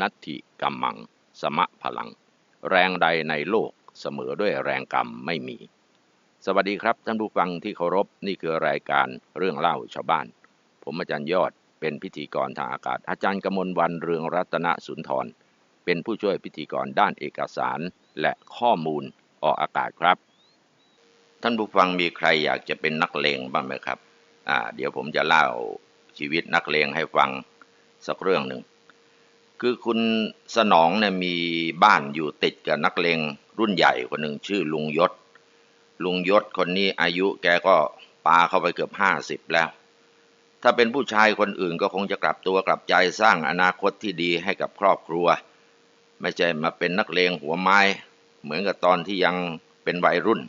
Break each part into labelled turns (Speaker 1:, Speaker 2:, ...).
Speaker 1: นัตถิกัมมัง สมะพลัง แรงใดในโลกเสมอด้วยแรงกรรมไม่มี สวัสดีครับท่านผู้ฟังที่เคารพนี่คือรายการเรื่องเล่าชาวบ้าน ผมอาจารย์ยอดเป็นพิธีกรทางอากาศ อาจารย์กมลวันเรืองรัตนสุนทร เป็นผู้ช่วยพิธีกรด้านเอกสารและข้อมูลออกอากาศครับ ท่านผู้ฟังมีใครอยากจะเป็นนักเลงบ้างไหมครับอ่าเดี๋ยวผมจะเล่าชีวิตนักเลงให้ฟังสักเรื่องหนึ่ง คือคุณสนองเนี่ยมีบ้านอยู่ติดกับนักเลงรุ่นใหญ่คนหนึ่งชื่อลุงยศ ลุงยศคนนี้อายุแกก็ปาเข้าไปเกือบห้าสิบแล้ว ถ้าเป็นผู้ชายคนอื่นก็คงจะกลับตัวกลับใจสร้างอนาคตที่ดีให้กับครอบครัว ไม่ใช่มาเป็นนักเลงหัวไม้ เหมือนกับตอนที่ยังเป็นวัยรุ่น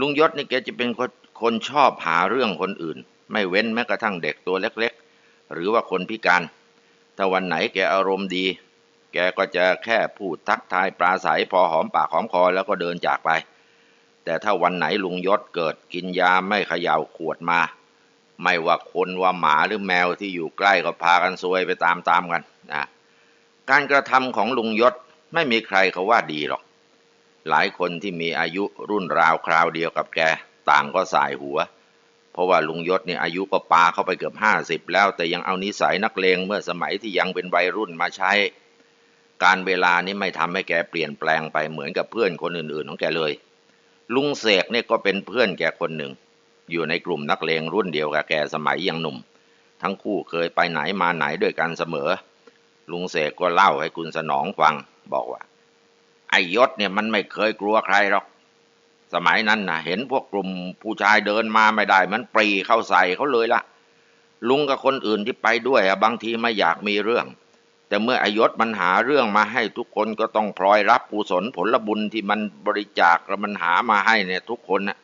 Speaker 1: ลุงยศนี่แกจะเป็นคนคนชอบหาเรื่องคนอื่น ไม่เว้นแม้กระทั่งเด็กตัวเล็ก ๆ หรือว่าคนพิการ ถ้าวันไหนแกอารมณ์ดี แกก็จะแค่พูดทักทายปราศัยพอหอมปากหอมคอแล้วก็เดินจากไป แต่ถ้าวันไหนลุงยศเกิดกินยาไม่เขย่าขวดมา ไม่ว่าคนว่าหมาหรือแมวที่อยู่ใกล้ก็พากันซวยไปตามๆกันนะการกระทำของลุงยศไม่มีใครเขาว่าดีหรอก หลายคนที่มีอายุรุ่นราวคราวเดียวกับแก ต่างก็สายหัว เพราะว่าลุงยศเนี่ยอายุก็ปาเข้าไปเกือบห้าสิบแล้วแต่ยังเอานิสัยนักเลงเมื่อสมัยที่ยังเป็นวัยรุ่นมาใช้ การเวลานี้ไม่ทำให้แกเปลี่ยนแปลงไปเหมือนกับเพื่อนคนอื่นๆของแกเลย ลุงเสกเนี่ยก็เป็นเพื่อนแกคนหนึ่ง อยู่ในกลุ่มนักเลงรุ่นเดียวกับแกสมัยยังหนุ่ม ทั้งคู่เคยไปไหนมาไหนด้วยกันเสมอ ลุงเสกก็เล่าให้คุณสนองฟังบอกว่าไอ้ยศเนี่ยมันไม่เคยกลัวใครหรอก สมัยนั้นนะเห็นพวกกลุ่มผู้ชายเดินมาไม่ได้ มันปรีเข้าใส่เขาเลยละลุงกับคนอื่นที่ไปด้วยอะบางทีไม่อยากมีเรื่อง แต่เมื่ออายศมันหาเรื่องมาให้ทุกคนก็ต้องพลอยรับกุศลผลบุญที่มันบริจาคแล้วมันหามาให้เนี่ย ทุกคนนะ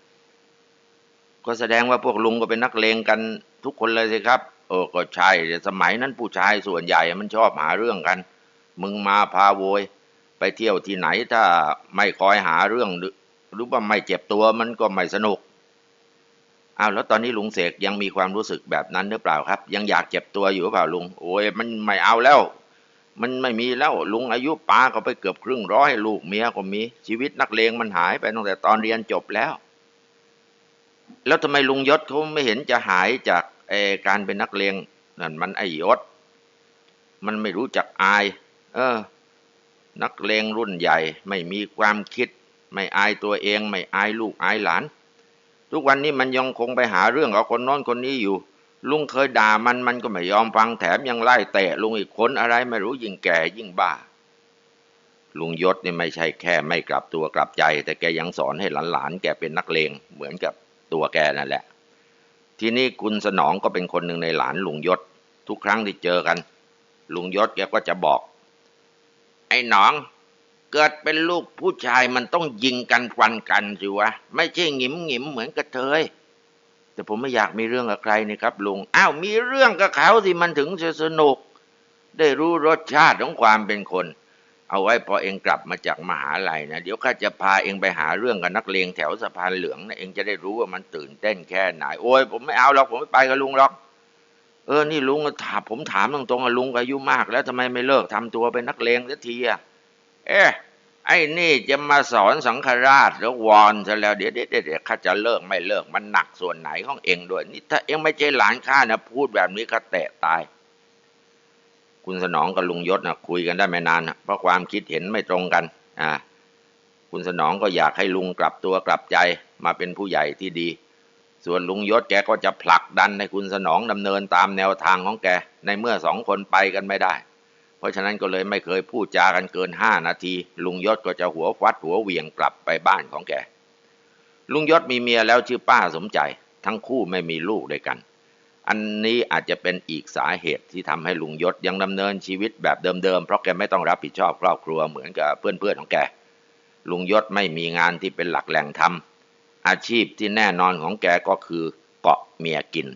Speaker 1: ก็แสดงว่าพวกลุงก็เป็นนักเลงกันทุกคนเลยสิครับ เออก็ใช่แต่สมัยนั้นผู้ชายส่วนใหญ่มันชอบหาเรื่องกัน มึงมาพาโวย ไปเที่ยวที่ไหนถ้าไม่คอยหาเรื่อง หรือว่าไม่เจ็บตัวมันก็ไม่สนุกอ้าวแล้วตอนนี้ลุงเสกยังมีความรู้สึกแบบนั้นหรือเปล่าครับ ยังอยากเจ็บตัวอยู่หรือเปล่าลุง โอ้ยมันไม่เอาแล้ว มันไม่มีแล้วลุงอายุป้าก็ไปเกือบครึ่งร้อยลูกเมียก็มีชีวิตนักเลงมันหายไปตั้งแต่ตอนเรียนจบแล้ว แล้วทำไมลุงยศเขาไม่เห็นจะหายจากเอการเป็นนักเลงนั่นมันไอยศ มันไม่รู้จักอาย เออ นักเลงรุ่นใหญ่ไม่มีความคิด ไม่อายตัวเอง ไม่อายลูกอายหลาน ทุกวันนี้มันยังคงไปหาเรื่องกับคนโน้นคนนี้อยู่ ลุงเคยด่ามันมันก็ไม่ยอมฟังแถมยังไล่เตะลุงอีกคนอะไรไม่รู้ยิ่งแก่ยิ่งบ้า ลุงยศนี่ไม่ใช่แค่ไม่กลับตัวกลับใจ แต่แกยังสอนให้หลานๆแกเป็นนักเลงเหมือนกับตัวแกนั่นแหละ ทีนี้คุณสนองก็เป็นคนหนึ่งในหลานลุงยศ ทุกครั้งที่เจอกัน ลุงยศแกก็จะบอก ไอ้หนอง เกิดเป็นลูกผู้ชายมันต้องยิงกันฟันกันสิวะ ไม่ใช่หงิมหงิมเหมือนกระเทย แต่ผมไม่อยากมีเรื่องกับใครนี่ครับลุงอ้าวมีเรื่องกับเขาสิมันถึงจะสนุก ได้รู้รสชาติของความเป็นคน เอาไว้พอเองกลับมาจากมหาลัยนะเดี๋ยวข้าจะพาเองไปหาเรื่องกับนักเลงแถวสะพานเหลืองนะเองจะได้รู้ว่ามันตื่นเต้นแค่ไหนโอ้ยผมไม่เอาหรอกผมไม่ไปกับลุงหรอกเออ นี่ลุงถามผมถามตรงๆลุงอายุมาก แล้วทำไมไม่เลิกทำตัวเป็นนักเลงสักทีอะ เอ๊ะไอ้นี่จะมาสอนสังฆราชแล้ววอนซะแล้วเดี๋ยวเดี๋ยวเดี๋ยวข้าจะเลิกไม่เลิกมันหนักส่วนไหนของเองด้วยนี่ถ้าเองไม่ใช่หลานข้านะพูดแบบนี้ข้าแตะตาย คุณสนองกับลุงยศนะคุยกันได้ไม่นานนะเพราะความคิดเห็นไม่ตรงกันอ่าคุณสนองก็อยากให้ลุงกลับตัวกลับใจมาเป็นผู้ใหญ่ที่ดี ส่วนลุงยศแกก็จะผลักดันให้คุณสนองดำเนินตามแนวทางของแก ในเมื่อสองคนไปกันไม่ได้ เพราะฉะนั้นก็เลยไม่เคยพูดจากันเกินห้านาที ลุงยศก็จะหัวฟัดหัวเหวี่ยงกลับไปบ้านของแก ลุงยศมีเมียแล้วชื่อป้าสมใจ ทั้งคู่ไม่มีลูกด้วยกัน อันนี้อาจจะเป็นอีกสาเหตุที่ทำให้ลุงยศยังดำเนินชีวิตแบบเดิมๆ เพราะแกไม่ต้องรับผิดชอบครอบครัวเหมือนกับเพื่อนๆของแก ลุงยศไม่มีงานที่เป็นหลักแหล่งทำอาชีพที่แน่นอนของแกก็คือเกาะเมียกิน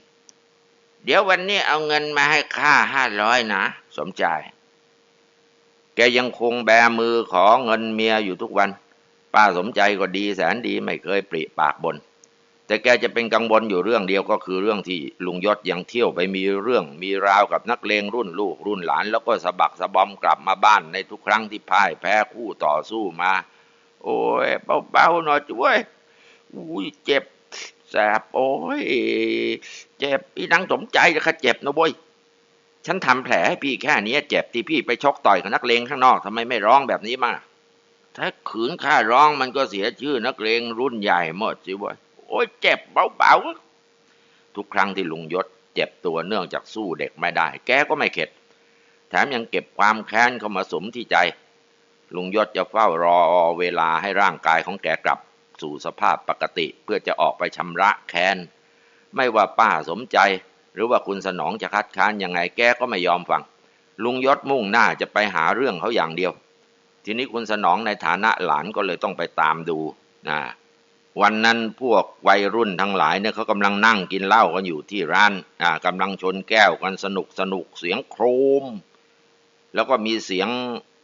Speaker 1: เดี๋ยววันนี้เอาเงินมาให้ข้าห้าร้อยนะ สมใจ แกยังคงแบมือขอเงินเมียอยู่ทุกวัน ป้าสมใจก็ดีแสนดีไม่เคยปริปากบน แต่แกจะเป็นกังวลอยู่เรื่องเดียวก็คือเรื่องที่ลุงยศยังเที่ยวไปมีเรื่องมีราวกับนักเลงรุ่นลูกรุ่นหลาน แล้วก็สะบักสะบอมกลับมาบ้านในทุกครั้งที่พ่ายแพ้คู่ต่อสู้มา โอ้ยเบาๆหน่อยจ้วยอุ้ยเจ็บแสบโอ้ยเจ็บอีนังสมใจนะคะเจ็บนะบอย ฉันทำแผลให้พี่แค่นี้เจ็บที่พี่ไปชกต่อยกับนักเลงข้างนอกทำไมไม่ร้องแบบนี้มาถ้าขืนข้าร้องมันก็เสียชื่อนักเลงรุ่นใหญ่หมดสิวะโอ้ยเจ็บเบาๆทุกครั้งที่ลุงยศเจ็บตัวเนื่องจากสู้เด็กไม่ได้ แกก็ไม่เข็ด แถมยังเก็บความแค้นเข้ามาสมที่ใจ ลุงยศจะเฝ้ารอเวลาให้ร่างกายของแกกลับสู่สภาพปกติเพื่อจะออกไปชำระแค้น ไม่ว่าป้าสมใจ หรือว่าคุณสนองจะคัดค้านยังไงแกก็ไม่ยอมฟัง ลุงยศมุ่งหน้าจะไปหาเรื่องเขาอย่างเดียว ทีนี้คุณสนองในฐานะหลานก็เลยต้องไปตามดูนะวันนั้นพวกวัยรุ่นทั้งหลายเนี่ยเขากำลังนั่งกินเหล้ากันอยู่ที่ร้านอ่ากำลังชนแก้วกันสนุกสนุกเสียงโครม แล้วก็มีเสียง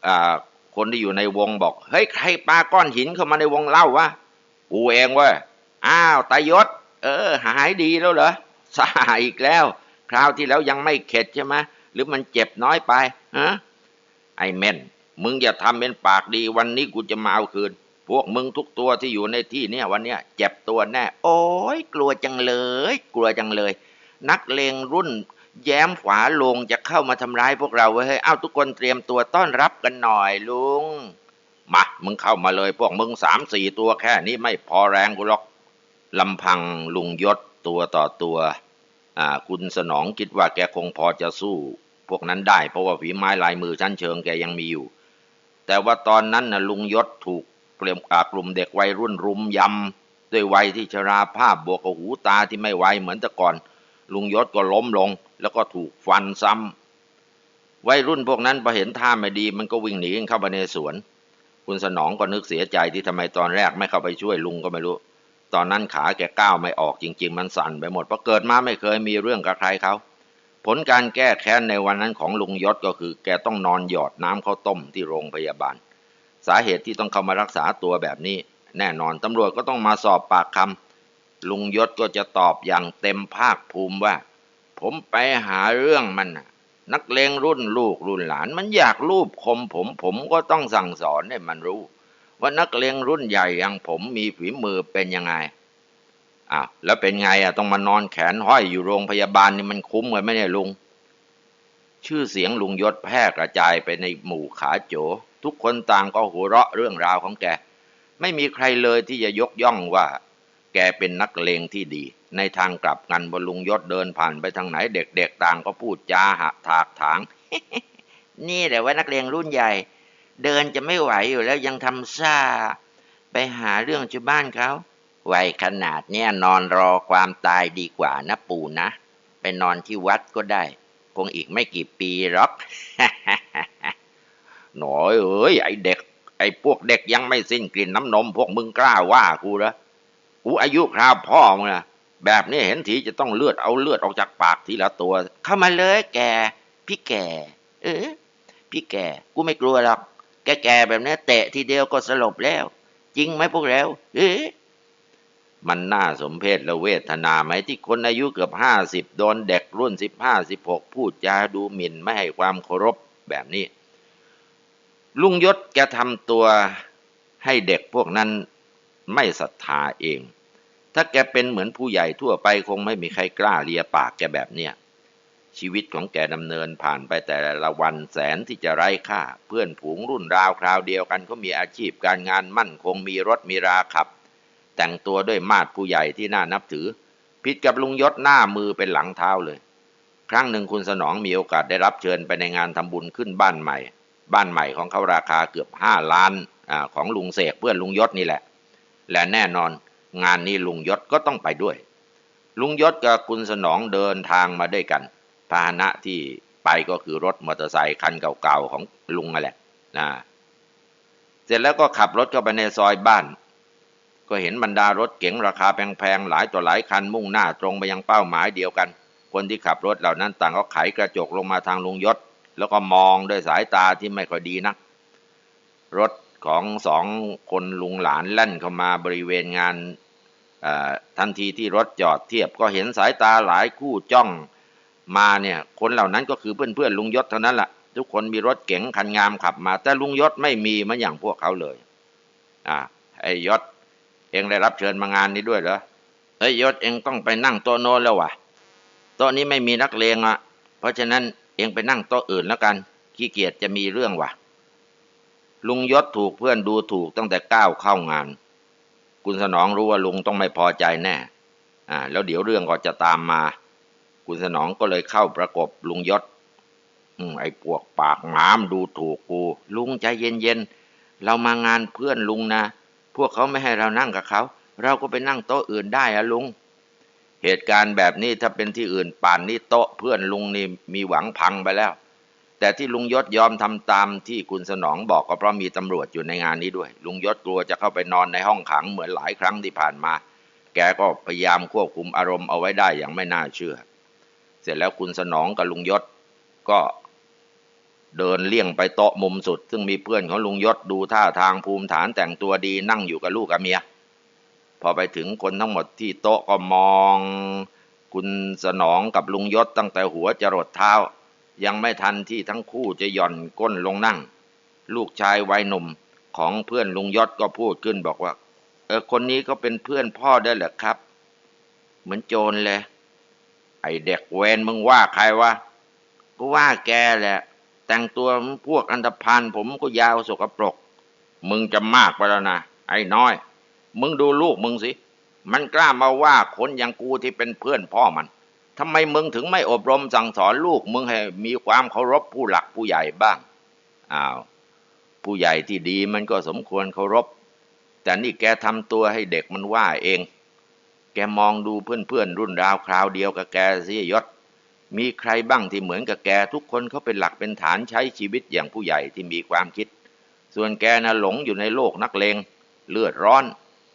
Speaker 1: อ่าคนที่อยู่ในวงบอกเฮ้ยใครปาก้อนหินเข้ามาในวงเล่าวะกูเองเว้ยอ้าวตายศ เออ หายดีแล้วเหรอ สาอีกแล้ว คราวที่แล้วยังไม่เข็ดใช่ไหมหรือมันเจ็บน้อยไปฮะไอ้เมนมึงอย่าทำเป็นปากดีวันนี้กูจะมาเอาคืน พวกมึงทุกตัวที่อยู่ในที่เนี่ยวันเนี้ยเจ็บตัวแน่ โอ้ยกลัวจังเลย กลัวจังเลย นักเลงรุ่น แย้มฝาลงจะเข้ามาทำร้ายพวกเราเฮ้ยเอ้าทุกคนเตรียมตัวต้อนรับกันหน่อยลุงมามึงเข้ามาเลย พวกมึงสามสี่ตัวแค่นี้ไม่พอแรงกูหรอกลำพังลุงยศ ตัวต่อตัวคุณสนองคิดว่าแกคงพอจะสู้ พวกนั้นได้เพราะว่าฝีไม้ลายมือชั้นเชิงแกยังมีอยู่ แต่ว่าตอนนั้นนะลุงยศถูกเกลียมกลุ่มเด็กวัยรุ่นรุมยำด้วยวัยที่ชราภาพบวกกับหูตาที่ไม่ไวเหมือนแต่ก่อน ลุงยศก็ล้มลง แล้วก็ถูกฟันซ้ำวัยรุ่นพวกนั้นพอเห็นท่าไม่ดี มันก็วิ่งหนีเข้าไปในสวน คุณสนองก็นึกเสียใจที่ทำไมตอนแรกไม่เข้าไปช่วยลุงก็ไม่รู้ ตอนนั้นขาแกก้าวไม่ออกจริง ๆ มันสั่นไปหมดเพราะเกิดมาไม่เคยมีเรื่องกับใครเขาผลการแก้แค้นในวันนั้นของลุงยศก็คือ แกต้องนอนหยอดน้ำข้าวต้มที่โรงพยาบาล สาเหตุที่ต้องเข้ามารักษาตัวแบบนี้ แน่นอนตำรวจก็ต้องมาสอบปากคำลุงยศก็จะตอบอย่างเต็มภาคภูมิว่า ผมไปหาเรื่องมันนักเลงรุ่นลูกรุ่นหลาน มันอยากลูบคมผมผมก็ต้องสั่งสอนให้มันรู้ ว่านักเลงรุ่นใหญ่อย่างผมมีฝีมือเป็นยังไงอ้าวแล้วเป็นไงอะต้องมานอนแขนห้อยอยู่โรงพยาบาลนี่มันคุ้มเลยไหมเนี่ยลุง ชื่อเสียงลุงยศแพร่กระจายไปในหมู่ขาโจ ทุกคนต่างก็หัวเราะเรื่องราวของแก ไม่มีใครเลยที่จะยกย่องว่า แกเป็นนักเลงที่ดี ในทางกลับกันบนลุงยศเดินผ่านไปทางไหนเด็กๆต่างก็พูดจาหะถากถาง นี่แหละว่านักเลงรุ่นใหญ่ เดินจะไม่ไหวอยู่แล้วยังทำซ่า ไปหาเรื่องชาวบ้านเขาวัยขนาดเนี้ยนอนรอความตายดีกว่านะปู่นะ ไปนอนที่วัดก็ได้ คงอีกไม่กี่ปีหรอกหน่อยเอ้ยไอเด็ก ไอพวกเด็กยังไม่สิ้นกลิ่นน้ำนม พวกมึงกล้าว่ากูเหรอกูอายุคราวพ่อมึงนะแบบนี้เห็นทีจะต้องเลือดเอาเลือดออกจากปากทีละตัว เข้ามาเลยแก พี่แก เออพี่แก กูไม่กลัวหรอก แกแกแบบนี้เตะทีเดียวก็สลบแล้ว จริงไหมพวกเราเออมันน่าสมเพชและเวทนาไหมที่คนอายุเกือบห้าสิบโดนเด็กรุ่นสิบห้าสิบหกพูดจาดูหมิ่นไม่ให้ความเคารพแบบนี้ ลุงยศแกทำตัวให้เด็กพวกนั้นไม่ศรัทธาเอง ถ้าแกเป็นเหมือนผู้ใหญ่ทั่วไปคงไม่มีใครกล้าเลียปากแกแบบเนี้ย ชีวิตของแกดำเนินผ่านไปแต่ละวันแสนที่จะไร้ค่า เพื่อนผูงรุ่นราวคราวเดียวกันก็มีอาชีพการงานมั่นคงมีรถมีราขับ แต่งตัวด้วยมาดผู้ใหญ่ที่น่านับถือ ผิดกับลุงยศหน้ามือเป็นหลังเท้าเลย ครั้งหนึ่งคุณสนองมีโอกาสได้รับเชิญไปในงานทำบุญขึ้นบ้านใหม่ บ้านใหม่ของเขาราคาเกือบห้าล้านอของลุงเสกเพื่อนลุงยศนี่แหละ และแน่นอนงานนี้ลุงยศก็ต้องไปด้วย ลุงยศกับคุณสนองเดินทางมาด้วยกัน พาหนะที่ไปก็คือรถมอเตอร์ไซค์คันเก่าๆของลุงนั่นแหละนะเสร็จแล้วก็ขับรถเข้าไปในซอยบ้าน ก็เห็นบรรดารถเก๋งราคาแพงๆหลายต่อหลายคันมุ่งหน้าตรงไปยังเป้าหมายเดียวกัน คนที่ขับรถเหล่านั้นต่างก็ไขกระจกลงมาทางลุงยศ แล้วก็มองด้วยสายตาที่ไม่ค่อยดีนัก รถของสองคนลุงหลานแล่นเข้ามาบริเวณงานทันทีที่รถจอดเทียบก็เห็นสายตาหลายคู่จ้อง มาเนี่ย คนเหล่านั้นก็คือเพื่อนๆลุงยศเท่านั้นแหละทุกคนมีรถเก๋งคันงามขับมา แต่ลุงยศไม่มีมาอย่างพวกเขาเลย อ่าไอ้ยศ เองได้รับเชิญมางานนี้ด้วยเหรอเฮ้ยยศเองต้องไปนั่งโต๊ะโน้นแล้ววะโต๊ะนี้ไม่มีนักเลงอะ เพราะฉะนั้นเองไปนั่งโต๊ะอื่นแล้วกัน ขี้เกียจจะมีเรื่องวะลุงยศถูกเพื่อนดูถูกตั้งแต่ก้าวเข้างาน คุณสนองรู้ว่าลุงต้องไม่พอใจแน่ อ่า แล้วเดี๋ยวเรื่องก็จะตามมา คุณสนองก็เลยเข้าประกบลุงยศไอ้พวกปากหมามดูถูกกู ลุงใจเย็นๆ เรามางานเพื่อนลุงนะ พวกเขาไม่ให้เรานั่งกับเขา เราก็ไปนั่งโต๊ะอื่นได้อะลุง เหตุการณ์แบบนี้ถ้าเป็นที่อื่นป่านนี้โต๊ะเพื่อนลุงนี่มีหวังพังไปแล้ว แต่ที่ลุงยศยอมทำตามที่คุณสนองบอกก็เพราะมีตำรวจอยู่ในงานนี้ด้วย ลุงยศกลัวจะเข้าไปนอนในห้องขังเหมือนหลายครั้งที่ผ่านมา แกก็พยายามควบคุมอารมณ์เอาไว้ได้อย่างไม่น่าเชื่อ เสร็จแล้วคุณสนองกับลุงยศก็เดินเลี่ยงไปโต๊ะมุมสุด ซึ่งมีเพื่อนของลุงยศดูท่าทางภูมิฐานแต่งตัวดีนั่งอยู่กับลูกกับเมีย พอไปถึงคนทั้งหมดที่โต๊ะก็มอง คุณสนองกับลุงยศตั้งแต่หัวจรดเท้า ยังไม่ทันที่ทั้งคู่จะหย่อนก้นลงนั่ง ลูกชายวัยหนุ่มของเพื่อนลุงยศก็พูดขึ้นบอกว่า เออคนนี้ก็เป็นเพื่อนพ่อได้เหรอครับ เหมือนโจรเลย ไอเด็กเวนมึงว่าใครวะก็ว่าแกแหละ แต่งตัวพวกอันธพาลผมก็ยาวสกปรก มึงจะมากไปแล้วนะไอ้น้อย มึงดูลูกมึงสิ มันกล้ามาว่าคนอย่างกูที่เป็นเพื่อนพ่อมันทำไมมึงถึงไม่อบรมสั่งสอนลูกมึงให้มีความเคารพผู้หลักผู้ใหญ่บ้างอ้าวผู้ใหญ่ที่ดีมันก็สมควรเคารพ แต่นี่แกทำตัวให้เด็กมันว่าเอง แกมองดูเพื่อนๆรุ่นราวคราวเดียวกับแกเสิยยศ มีใครบ้างที่เหมือนกับแกทุกคนเขาเป็นหลักเป็นฐานใช้ชีวิตอย่างผู้ใหญ่ที่มีความคิด ส่วนแกน่ะหลงอยู่ในโลกนักเลง เลือดร้อน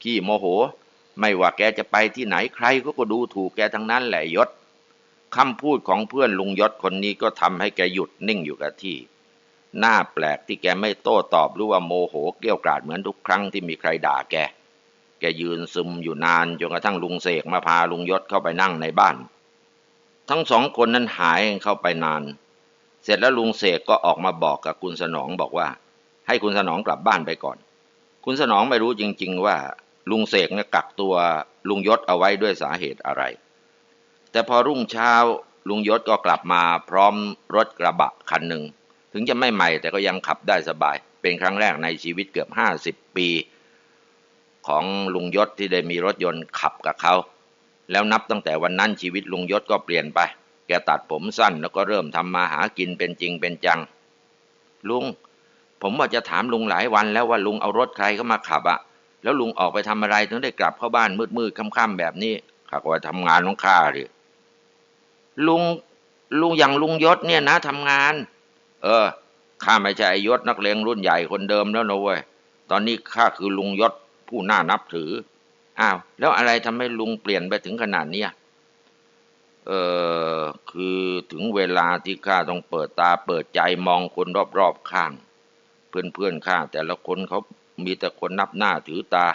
Speaker 1: ขี้โมโห ไม่ว่าแกจะไปที่ไหนใครก็ก็ดูถูกแกทั้งนั้นแหละยศคำพูดของเพื่อนลุงยศคนนี้ก็ทำให้แกหยุดนิ่งอยู่กับที่หน้าแปลกที่แกไม่โต้ตอบหรือว่าโมโหเกี้ยวกราดเหมือนทุกครั้งที่มีใครด่าแก แกยืนซึมอยู่นานจนกระทั่งลุงเสกมาพาลุงยศเข้าไปนั่งในบ้าน ทั้งสองคนนั้นหายเข้าไปนาน เสร็จแล้วลุงเสกก็ออกมาบอกกับคุณสนองบอกว่า ให้คุณสนองกลับบ้านไปก่อน คุณสนองไม่รู้จริง ๆ ว่าลุงเสกเนี่ยกักตัวลุงยศเอาไว้ด้วยสาเหตุอะไร แต่พอรุ่งเช้าลุงยศก็กลับมาพร้อมรถกระบะคันหนึ่ง ถึงจะไม่ใหม่แต่ก็ยังขับได้สบาย เป็นครั้งแรกในชีวิตเกือบห้าสิบปี ของลุงยศที่ได้มีรถยนต์ขับกับเขา แล้วนับตั้งแต่วันนั้นชีวิตลุงยศก็เปลี่ยนไป แกตัดผมสั้นแล้วก็เริ่มทำมาหากินเป็นจริงเป็นจัง ลุง ผมว่าจะถามลุงหลายวันแล้วว่าลุงเอารถใครเข้ามาขับอะแล้วลุงออกไปทำอะไรถึงได้กลับเข้าบ้านมืดๆค่ำๆแบบนี้ข้าก็ไปทำงานของข้าดิลุงลุงอย่างลุงยศเนี่ยนะทำงาน เออข้าไม่ใช่ยศนักเลงรุ่นใหญ่คนเดิมแล้วนะเว้ยตอนนี้ข้าคือลุงยศ ผู้น่านับถือ อ้าว แล้วอะไรทำให้ลุงเปลี่ยนไปถึงขนาดนี้เออคือถึงเวลาที่ข้าต้องเปิดตาเปิดใจมองคนรอบๆข้าง เพื่อนๆข้าแต่ละคนเขามีแต่คนนับหน้าถือตา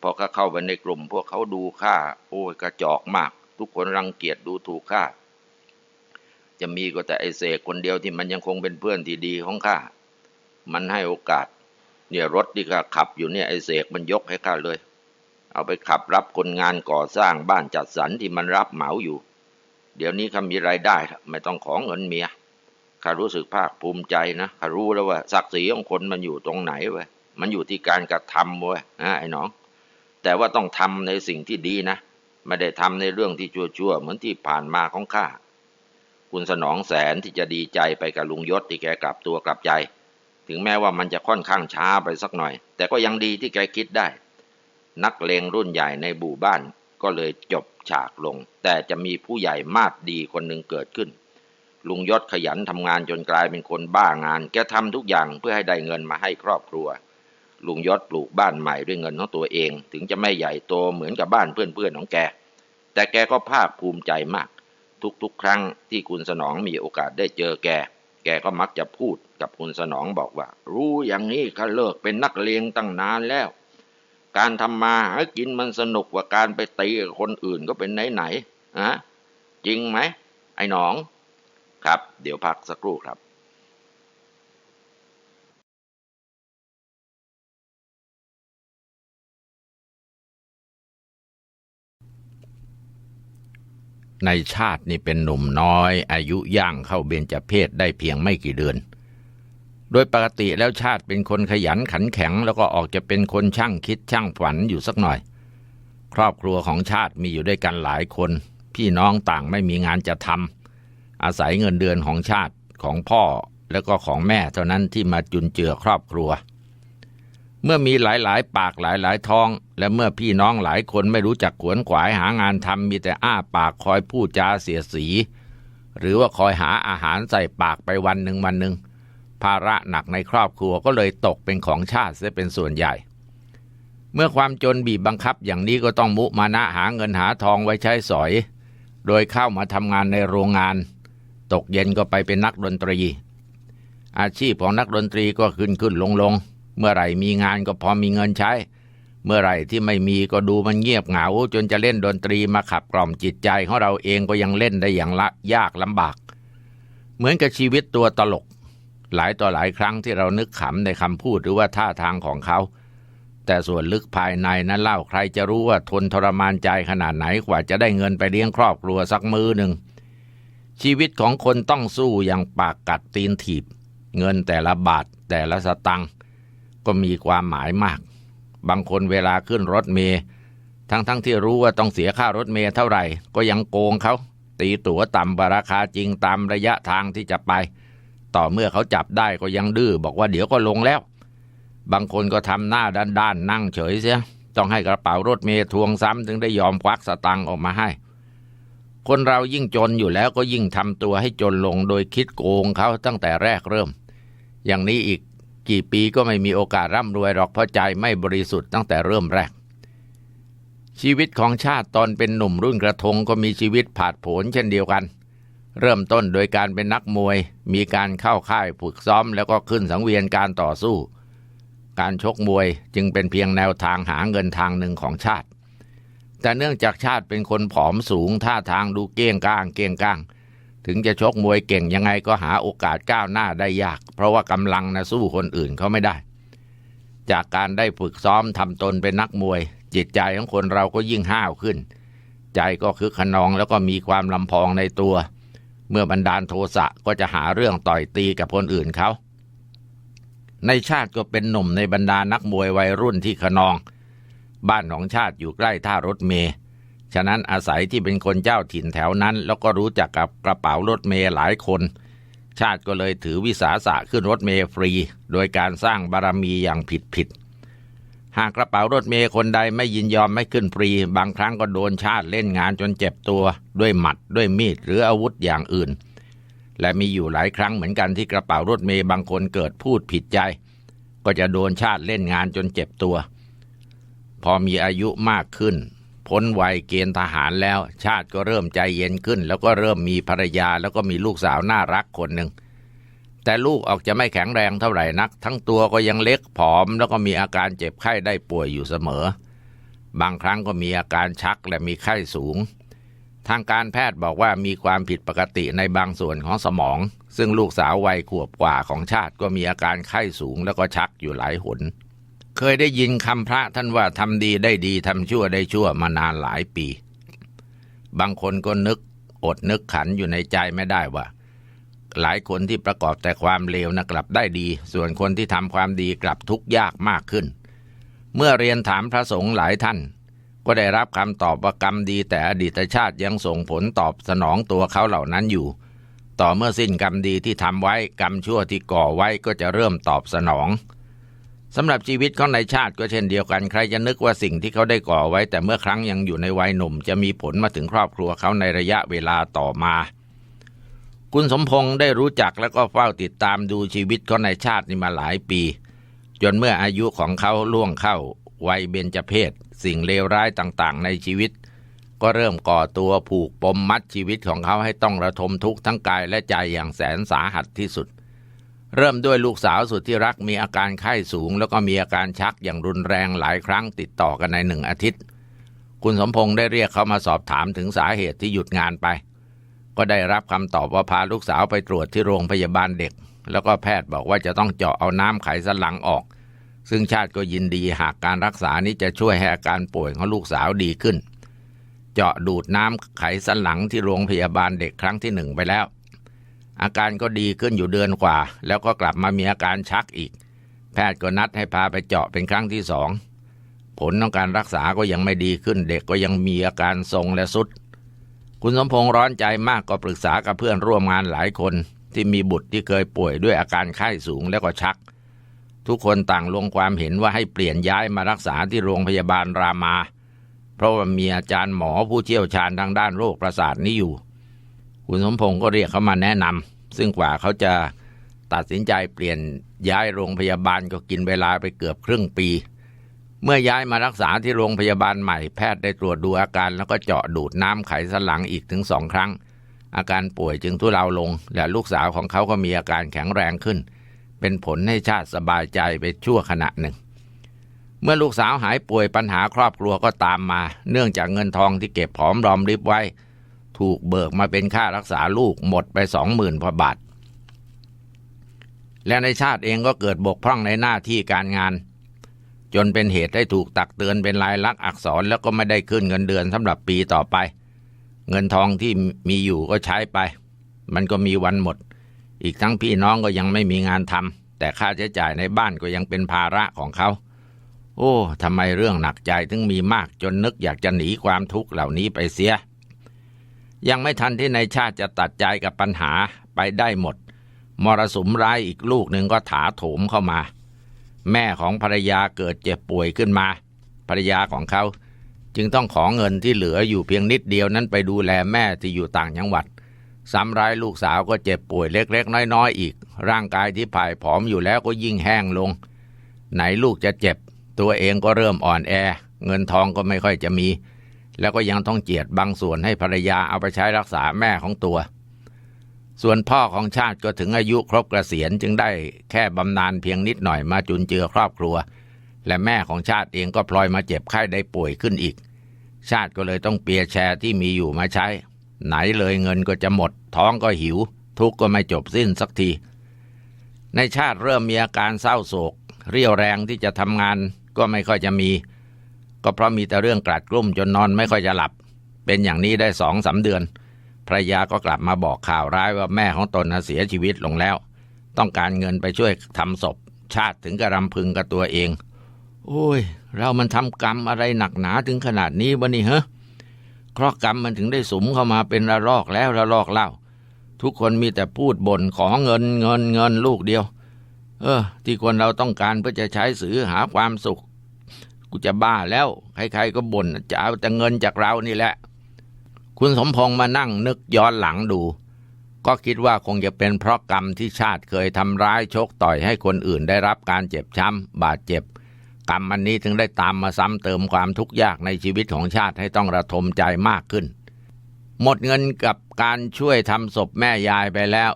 Speaker 1: พอข้าเข้าไปในกลุ่ม พวกเขาดูข้าโอ้ยกระจอกมาก ทุกคนรังเกียจดูถูกข้าจะมีก็แต่ไอเสกคนเดียวที่มันยังคงเป็นเพื่อนที่ดีของข้า มันให้โอกาส เนี่ยรถที่ข้าขับอยู่เนี่ยไอเสกมันยกให้ข้าเลย เอาไปขับรับคนงานก่อสร้างบ้านจัดสรรที่มันรับเหมาอยู่ เดี๋ยวนี้เขามีรายได้ ไม่ต้องของเงินเมียข้ารู้สึกภาคภูมิใจนะข้ารู้แล้วว่าศักดิ์ศรีของคนมันอยู่ตรงไหนเว้ยมันอยู่ที่การกระทำเว้ยนะไอ้น้อง แต่ว่าต้องทำในสิ่งที่ดีนะไม่ได้ทำในเรื่องที่ชั่วๆเหมือนที่ผ่านมาของข้าคุณสนองแสนที่จะดีใจไปกับลุงยศที่แกกลับตัวกลับใจ ถึงแม้ว่ามันจะค่อนข้างช้าไปสักหน่อย แต่ก็ยังดีที่แกคิดได้ นักเลงรุ่นใหญ่ในบู่บ้านก็เลยจบฉากลง แต่จะมีผู้ใหญ่มาดดีคนหนึ่งเกิดขึ้น ลุงยศขยันทำงานจนกลายเป็นคนบ้างาน แกทำทุกอย่างเพื่อให้ได้เงินมาให้ครอบครัว ลุงยศปลูกบ้านใหม่ด้วยเงินของตัวเอง ถึงจะไม่ใหญ่โตเหมือนกับบ้านเพื่อนๆของแก แต่แกก็ภาคภูมิใจมาก ทุกๆ ครั้งที่คุณสนองมีโอกาสได้เจอแก แกก็มักจะพูดกับคุณสนองบอกว่า รู้อย่างนี้ข้าเลิกเป็นนักเลงตั้งนานแล้ว การทำมาหากินมันสนุกกว่าการไปตีคนอื่นก็เป็นไหนไหนๆอะจริงไหม ไอ้หนอง ครับ เดี๋ยวพักสักครู่ครับ ในชาตินี่เป็นหนุ่มน้อย อายุย่างเข้าเบญจเพศได้เพียงไม่กี่เดือน โดยปกติแล้วชาติเป็นคนขยันขันแข็ง แล้วก็ออกจะเป็นคนช่างคิดช่างฝันอยู่สักหน่อย ครอบครัวของชาติมีอยู่ด้วยกันหลายคน พี่น้องต่างไม่มีงานจะทำอาศัยเงินเดือนของชาติของพ่อแล้วก็ของแม่เท่านั้นที่มาจุนเจือครอบครัว เมื่อมีหลายๆ ปากหลายๆ ท้อง และเมื่อพี่น้องหลายคนไม่รู้จักขวนขวายหางานทำมีแต่อ้าปากคอยพูดจาเสียสี หรือว่าคอยหาอาหารใส่ปากไปวันหนึ่งวันหนึ่งภาระหนักในครอบครัวก็เลยตกเป็นของชาติเสียเป็นส่วนใหญ่ เมื่อความจนบีบบังคับอย่างนี้ก็ต้องมุมานะหาเงินหาทองไว้ใช้สอย โดยเข้ามาทำงานในโรงงาน ตกเย็นก็ไปเป็นนักดนตรี อาชีพของนักดนตรีก็ขึ้นขึ้นลงลง เมื่อไหร่มีงานก็พอมีเงินใช้ เมื่อไหร่ที่ไม่มีก็ดูมันเงียบเหงา จนจะเล่นดนตรีมาขับกล่อมจิตใจของเราเองก็ยังเล่นได้อย่างละยากลำบาก เหมือนกับชีวิตตัวตลก หลายต่อหลายครั้งที่เรานึกขำในคำพูดหรือว่าท่าทางของเขา แต่ส่วนลึกภายในนั้นเล่าใครจะรู้ว่าทนทรมานใจขนาดไหนกว่าจะได้เงินไปเลี้ยงครอบครัวสักมือหนึ่งชีวิตของคนต้องสู้อย่างปากกัดตีนถีบ เงินแต่ละบาทแต่ละสตังค์ ก็มีความหมายมาก บางคนเวลาขึ้นรถเมย์ทั้งๆทที่รู้ว่าต้องเสียค่ารถเมย์เท่าไหร่ ก็ยังโกงเขาตีตั๋วต่ำกว่าราคาจริงตามระยะทางที่จะไป ต่อเมื่อเขาจับได้ก็ยังดื้อบอกว่าเดี๋ยวก็ลงแล้ว บางคนก็ทำหน้าด้านๆนั่งเฉยเสียต้องให้กระเป๋ารถเมย์ทวงซ้ำถึงได้ยอมควักสตังค์ออกมาให้ คนเรายิ่งจนอยู่แล้วก็ยิ่งทำตัวให้จนลงโดยคิดโกงเขาตั้งแต่แรกเริ่ม อย่างนี้อีก กี่ปีก็ไม่มีโอกาสร่ำรวยหรอกเพราะใจไม่บริสุทธิ์ตั้งแต่เริ่มแรก ชีวิตของชาติตอนเป็นหนุ่มรุ่นกระทงก็มีชีวิตผาดโผนเช่นเดียวกัน เริ่มต้นโดยการเป็นนักมวย มีการเข้าค่ายฝึกซ้อมแล้วก็ขึ้นสังเวียนการต่อสู้ การชกมวยจึงเป็นเพียงแนวทางหาเงินทางหนึ่งของชาติ แต่เนื่องจากชาติเป็นคนผอมสูงท่าทางดูเก้งก้างเก้งก้าง ถึงจะชกมวยเก่งยังไงก็หาโอกาสก้าวหน้าได้ยาก เพราะว่ากำลังนะสู้คนอื่นเขาไม่ได้ จากการได้ฝึกซ้อมทำตนเป็นนักมวย จิตใจของคนเราก็ยิ่งห้าวขึ้น ใจก็คือขนองแล้วก็มีความลำพองในตัว เมื่อบันดาลโทสะก็จะหาเรื่องต่อยตีกับคนอื่นเขา ในชาติก็เป็นหนุ่มในบรรดานักมวยวัยรุ่นที่ขนอง บ้านของชาติอยู่ใกล้ท่ารถเมย์ ฉะนั้นอาศัยที่เป็นคนเจ้าถิ่นแถวนั้น แล้วก็รู้จักกับกระเป๋ารถเมย์หลายคน ชาติก็เลยถือวิสาสะขึ้นรถเมย์ฟรี โดยการสร้างบารมีอย่างผิดผิดๆหากกระเป๋ารถเมย์คนใดไม่ยินยอมไม่ขึ้นฟรี บางครั้งก็โดนชาติเล่นงานจนเจ็บตัว ด้วยหมัดด้วยมีดหรืออาวุธอย่างอื่น และมีอยู่หลายครั้งเหมือนกันที่กระเป๋ารถเมย์บางคนเกิดพูดผิดใจ ก็จะโดนชาติเล่นงานจนเจ็บตัว พอมีอายุมากขึ้น พ้นวัยเกณฑ์ทหารแล้ว ชาติก็เริ่มใจเย็นขึ้น แล้วก็เริ่มมีภรรยาแล้วก็มีลูกสาวน่ารักคนหนึ่งแต่ลูกออกจะไม่แข็งแรงเท่าไหร่นัก ทั้งตัวก็ยังเล็กผอม แล้วก็มีอาการเจ็บไข้ได้ป่วยอยู่เสมอ บางครั้งก็มีอาการชักและมีไข้สูง ทางการแพทย์บอกว่ามีความผิดปกติในบางส่วนของสมอง ซึ่งลูกสาววัยขวบกว่าของชาติก็มีอาการไข้สูงแล้วก็ชักอยู่หลายหน เคยได้ยินคำพระท่านว่าทำดีได้ดีทำชั่วได้ชั่วมานานหลายปี บางคนก็นึกอดนึกขันอยู่ในใจไม่ได้ว่า หลายคนที่ประกอบแต่ความเลวนะกลับได้ดี ส่วนคนที่ทำความดีกลับทุกข์ยากมากขึ้น เมื่อเรียนถามพระสงฆ์หลายท่าน ก็ได้รับคำตอบว่ากรรมดีแต่อดีตชาติยังส่งผลตอบสนองตัวเขาเหล่านั้นอยู่ ต่อเมื่อสิ้นกรรมดีที่ทำไว้กรรมชั่วที่ก่อไว้ก็จะเริ่มตอบสนอง สำหรับชีวิตของนายชาติก็เช่นเดียวกัน ใครจะนึกว่าสิ่งที่เขาได้ก่อไว้ แต่เมื่อครั้งยังอยู่ในวัยหนุ่ม จะมีผลมาถึงครอบครัวเขาในระยะเวลาต่อมา คุณสมพงษ์ได้รู้จักแล้วก็เฝ้าติดตามดูชีวิตของนายชาตินี่มาหลายปี จนเมื่ออายุของเขาล่วงเข้าวัยเบญจเพศสิ่งเลวร้ายต่างๆ ในชีวิต ก็เริ่มก่อตัวผูกปมมัดชีวิตของเขาให้ต้องระทมทุกข์ทั้งกายและใจอย่างแสนสาหัสที่สุด เริ่มด้วยลูกสาวสุดที่รักมีอาการไข้สูง แล้วก็มีอาการชักอย่างรุนแรงหลายครั้งติดต่อกันในหนึ่งอาทิตย์ คุณสมพงษ์ได้เรียกเขามาสอบถามถึงสาเหตุที่หยุดงานไป ก็ได้รับคำตอบว่าพาลูกสาวไปตรวจที่โรงพยาบาลเด็ก แล้วก็แพทย์บอกว่าจะต้องเจาะเอาน้ำไขสันหลังออก ซึ่งชาติก็ยินดีหากการรักษานี้จะช่วยให้อาการป่วยของลูกสาวดีขึ้น เจาะดูดน้ำไขสันหลังที่โรงพยาบาลเด็กครั้งที่หนึ่งไปแล้ว อาการก็ดีขึ้นอยู่เดือนกว่า แล้วก็กลับมามีอาการชักอีก แพทย์ก็นัดให้พาไปเจาะเป็นครั้งที่สองผลของการรักษาก็ยังไม่ดีขึ้นเด็กก็ยังมีอาการทรงและสุด คุณสมพงษ์ร้อนใจมากก็ปรึกษากับเพื่อนร่วมงานหลายคนที่มีบุตรที่เคยป่วยด้วยอาการไข้สูงแล้วก็ชัก ทุกคนต่างลงความเห็นว่าให้เปลี่ยนย้ายมารักษาที่โรงพยาบาลรามา เพราะว่ามีอาจารย์หมอผู้เชี่ยวชาญทางด้านโรคประสาทนี้อยู่ คุณสมพงษ์ก็เรียกเขามาแนะนำซึ่งกว่าเขาจะตัดสินใจเปลี่ยนย้ายโรงพยาบาลก็กินเวลาไปเกือบครึ่งปี เมื่อย้ายมารักษาที่โรงพยาบาลใหม่แพทย์ได้ตรวจดูอาการแล้วก็เจาะดูดน้ำไขสันหลังอีกถึงสองครั้ง อาการป่วยจึงทุเลาลง และลูกสาวของเขาก็มีอาการแข็งแรงขึ้น เป็นผลให้ชาติสบายใจไปชั่วขณะหนึ่ง เมื่อลูกสาวหายป่วยปัญหาครอบครัวก็ตามมา เนื่องจากเงินทองที่เก็บหอมรอมริบไว้ ถูกเบิกมาเป็นค่ารักษาลูกหมดไปสองหมื่นพบาท และในชาติเองก็เกิดบกพร่องในหน้าที่การงาน จนเป็นเหตุให้ถูกตักเตือนเป็นลายลักษณ์อักษรแล้วก็ไม่ได้ขึ้นเงินเดือนสำหรับปีต่อไป เงินทองที่มีอยู่ก็ใช้ไป มันก็มีวันหมด อีกทั้งพี่น้องก็ยังไม่มีงานทำแต่ค่าใช้จ่ายในบ้านก็ยังเป็นภาระของเขาโอ้ ทำไมเรื่องหนักใจถึงมีมากจนนึกอยากจะหนีความทุกข์เหล่านี้ไปเสีย ยังไม่ทันที่ในชาติจะตัดใจกับปัญหาไปได้หมด มรสุมร้ายอีกลูกหนึ่งก็ถาโถมเข้ามา แม่ของภรรยาเกิดเจ็บป่วยขึ้นมา ภรรยาของเขา จึงต้องขอเงินที่เหลืออยู่เพียงนิดเดียวนั้นไปดูแลแม่ที่อยู่ต่างจังหวัดซ้ำร้ายลูกสาวก็เจ็บป่วยเล็กๆ น้อยๆ อีก ร่างกายที่ผ่ายผอมอยู่แล้วก็ยิ่งแห้งลง ไหนลูกจะเจ็บ ตัวเองก็เริ่มอ่อนแอ เงินทองก็ไม่ค่อยจะมี แล้วก็ยังต้องเจียดบางส่วนให้ภรรยาเอาไปใช้รักษาแม่ของตัว ส่วนพ่อของชาติก็ถึงอายุครบเกษียณจึงได้แค่บำนาญเพียงนิดหน่อยมาจุนเจือครอบครัว และแม่ของชาติเองก็พลอยมาเจ็บไข้ได้ป่วยขึ้นอีก ชาติก็เลยต้องเปียแชร์ที่มีอยู่มาใช้ ไหนเลยเงินก็จะหมด ท้องก็หิว ทุกข์ก็ไม่จบสิ้นสักที ในชาติเริ่มมีอาการเศร้าโศก เรี่ยวแรงที่จะทำงานก็ไม่ค่อยจะมี ก็เพราะมีแต่เรื่องกลัดกลุ้มจนนอนไม่ค่อยจะหลับ เป็นอย่างนี้ได้สองสาเดือนภรรยาก็กลับมาบอกข่าวร้ายว่าแม่ของตนนะเสียชีวิตลงแล้ว ต้องการเงินไปช่วยทำศพ ชาติถึงกระรำพึงกับตัวเอง โอ้ย เรามันทำกรรมอะไรหนักหนาถึงขนาดนี้วะนี่เหรอเคราะกรรมมันถึงได้สมเข้ามาเป็นระลอกแล้วระลอกเล่า ทุกคนมีแต่พูดบ่นขอเงินเงินเงินลูกเดียว เออ ที่คนเราต้องการเพื่อจะใช้สื่อหาความสุข กูจะบ้าแล้ว ใครๆก็บ่นจะเอาแต่เงินจากเรานี่แหละ คุณสมพงษ์มานั่งนึกย้อนหลังดู ก็คิดว่าคงจะเป็นเพราะกรรมที่ชาติเคยทำร้ายชกต่อยให้คนอื่นได้รับการเจ็บช้ำบาดเจ็บ กรรมอันนี้ถึงได้ตามมาซ้ำเติมความทุกข์ยากในชีวิตของชาติให้ต้องระทมใจมากขึ้น หมดเงินกับการช่วยทำศพแม่ยายไปแล้ว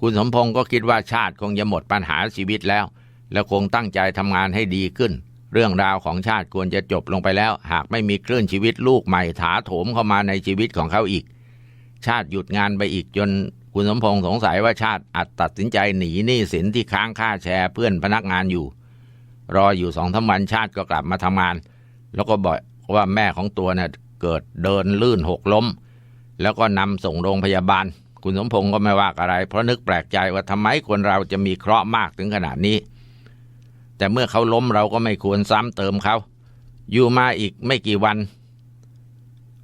Speaker 1: คุณสมพงศ์ก็คิดว่าชาติคงจะหมดปัญหาชีวิตแล้ว และคงตั้งใจทำงานให้ดีขึ้น เรื่องราวของชาติควรจะจบลงไปแล้ว หากไม่มีคลื่นชีวิตลูกใหม่ถาโถมเข้ามาในชีวิตของเขาอีก ชาติหยุดงานไปอีกจนคุณสมพงศ์สงสัยว่าชาติอาจตัดสินใจหนีหนี้สินที่ค้างค่าแชร์เพื่อนพนักงานอยู่ รออยู่สองสามวันชาติก็กลับมาทำงาน แล้วก็บอกว่าแม่ของตัวเนี่ยเกิดเดินลื่นหกล้ม แล้วก็นำส่งโรงพยาบาล คุณสมพงศ์ก็ไม่ว่าอะไร เพราะนึกแปลกใจว่าทำไมคนเราจะมีเคราะห์มากถึงขนาดนี้ แต่เมื่อเขาล้มเราก็ไม่ควรซ้ำเติมเขา อยู่มาอีกไม่กี่วัน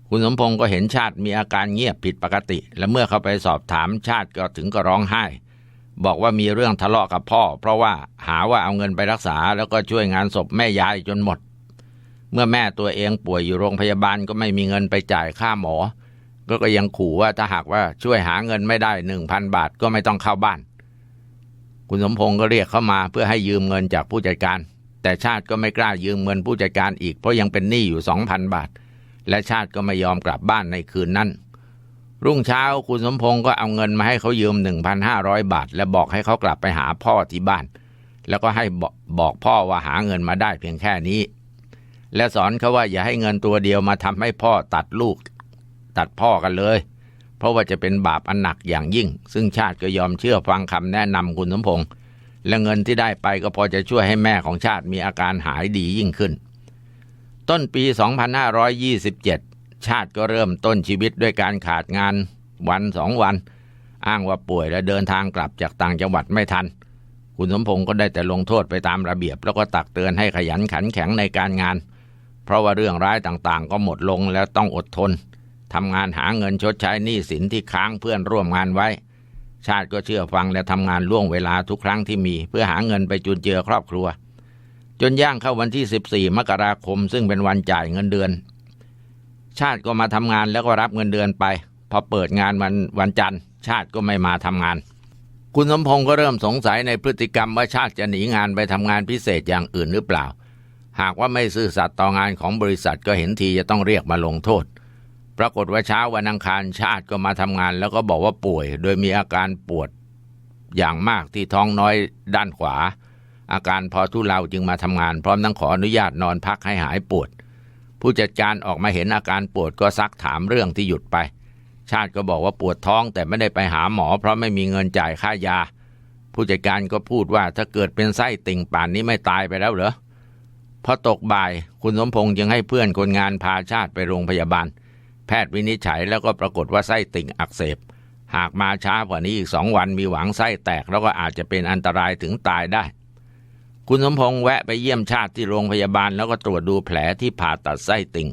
Speaker 1: คุณสมพงศ์ก็เห็นชาติมีอาการเงียบผิดปกติ และเมื่อเขาไปสอบถามชาติก็ถึงก็ร้องไห้ บอกว่ามีเรื่องทะเลาะกับพ่อ เพราะว่าหาว่าเอาเงินไปรักษา แล้วก็ช่วยงานศพแม่ยายจนหมด เมื่อแม่ตัวเองป่วยอยู่โรงพยาบาลก็ไม่มีเงินไปจ่ายค่าหมอ ก็ก็ยังขู่ว่าถ้าหากว่าช่วยหาเงินไม่ได้หนึ่งพันบาทก็ไม่ต้องเข้าบ้าน คุณสมพงศ์ก็เรียกเข้ามาเพื่อให้ยืมเงินจากผู้จัดการ แต่ชาติก็ไม่กล้ายืมเงินผู้จัดการอีกเพราะยังเป็นหนี้อยู่สองพันบาท และชาติก็ไม่ยอมกลับบ้านในคืนนั้น รุ่งเช้าคุณสมพงศ์ก็เอาเงินมาให้เขายืม 1,500 บาท และบอกให้เขากลับไปหาพ่อที่บ้าน แล้วก็ให้บอกบอกพ่อว่าหาเงินมาได้เพียงแค่นี้ และสอนเขาว่าอย่าให้เงินตัวเดียวมาทำให้พ่อตัดลูก ตัดพ่อกันเลย เพราะว่าจะเป็นบาปอันหนักอย่างยิ่ง ซึ่งชาติก็ยอมเชื่อฟังคำแนะนำคุณสมพงษ์และเงินที่ได้ไปก็พอจะช่วยให้แม่ของชาติมีอาการหายดียิ่งขึ้น ต้นปี 2527 ชาติก็เริ่มต้นชีวิตด้วยการขาดงานวันสองวัน อ้างว่าป่วยและเดินทางกลับจากต่างจังหวัดไม่ทัน คุณสมพงศ์ก็ได้แต่ลงโทษไปตามระเบียบ แล้วก็ตักเตือนให้ขยันขันแข็งในการงาน เพราะว่าเรื่องร้ายต่างๆ ก็หมดลงแล้วต้องอดทน ทำงานหาเงินชดใช้หนี้สินที่ค้างเพื่อนร่วมงานไว้ ชาติก็เชื่อฟังและทำงานล่วงเวลาทุกครั้งที่มี เพื่อหาเงินไปจุนเจือครอบครัว จนย่างเข้าวันที่ 14 มกราคม ซึ่งเป็นวันจ่ายเงินเดือน ชาติก็มาทำงานแล้วก็รับเงินเดือนไป พอเปิดงานวันวันจันทร์ ชาติก็ไม่มาทำงาน คุณสมพงศ์ก็เริ่มสงสัยในพฤติกรรมว่าชาติจะหนีงานไปทำงานพิเศษอย่างอื่นหรือเปล่า หากว่าไม่ซื่อสัตย์ต่องานของบริษัทก็เห็นทีจะต้องเรียกมาลงโทษ ปรากฏว่าเช้าวันอังคารชาติก็มาทำงาน แล้วก็บอกว่าป่วย โดยมีอาการปวดอย่างมากที่ท้องน้อยด้านขวา อาการพอทุเลาจึงมาทำงาน พร้อมทั้งขออนุญาตนอนพักให้หายปวด ผู้จัดการออกมาเห็นอาการปวดก็ซักถามเรื่องที่หยุดไป ชาติก็บอกว่าปวดท้องแต่ไม่ได้ไปหาหมอ เพราะไม่มีเงินจ่ายค่ายา ผู้จัดการก็พูดว่าถ้าเกิดเป็นไส้ติ่งป่านนี้ไม่ตายไปแล้วเหรอพอตกบ่ายคุณสมพงษ์จึงให้เพื่อนคนงานพาชาติไปโรงพยาบาล แพทย์วินิจฉัยแล้วก็ปรากฏว่าไส้ติ่งอักเสบ หากมาช้ากว่านี้อีกสองวันมีหวังไส้แตก แล้วก็อาจจะเป็นอันตรายถึงตายได้ คุณสมพงษ์แวะไปเยี่ยมชาติที่โรงพยาบาลแล้วก็ตรวจดูแผลที่ผ่าตัดไส้ติ่ง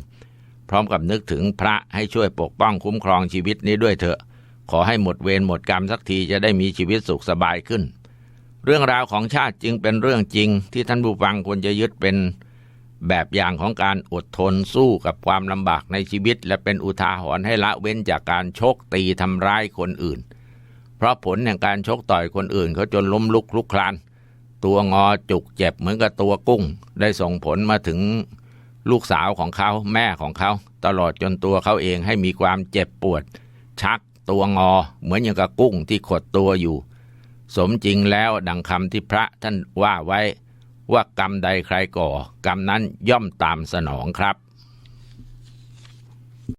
Speaker 1: พร้อมกับนึกถึงพระให้ช่วยปกป้องคุ้มครองชีวิตนี้ด้วยเถอะ ขอให้หมดเวรหมดกรรมสักทีจะได้มีชีวิตสุขสบายขึ้น เรื่องราวของชาติจึงเป็นเรื่องจริงที่ท่านผู้ฟังควรจะยึดเป็น แบบอย่างของการอดทนสู้กับความลำบากในชีวิต และเป็นอุทาหรณ์ให้ละเว้นจากการชกตีทำร้ายคนอื่น เพราะผลแห่งการชกต่อยคนอื่นเขาจนล้มลุกคลุกคลาน ตัวงอจุกเจ็บเหมือนกับตัวกุ้ง ได้ส่งผลมาถึงลูกสาวของเขาแม่ของเขา ตลอดจนตัวเขาเองให้มีความเจ็บปวด ชักตัวงอเหมือนอย่างกับกุ้งที่ขดตัวอยู่ สมจริงแล้วดังคำที่พระท่านว่าไว้ ว่ากรรมใดใครก่อ กรรมนั้นย่อมตามสนองครับ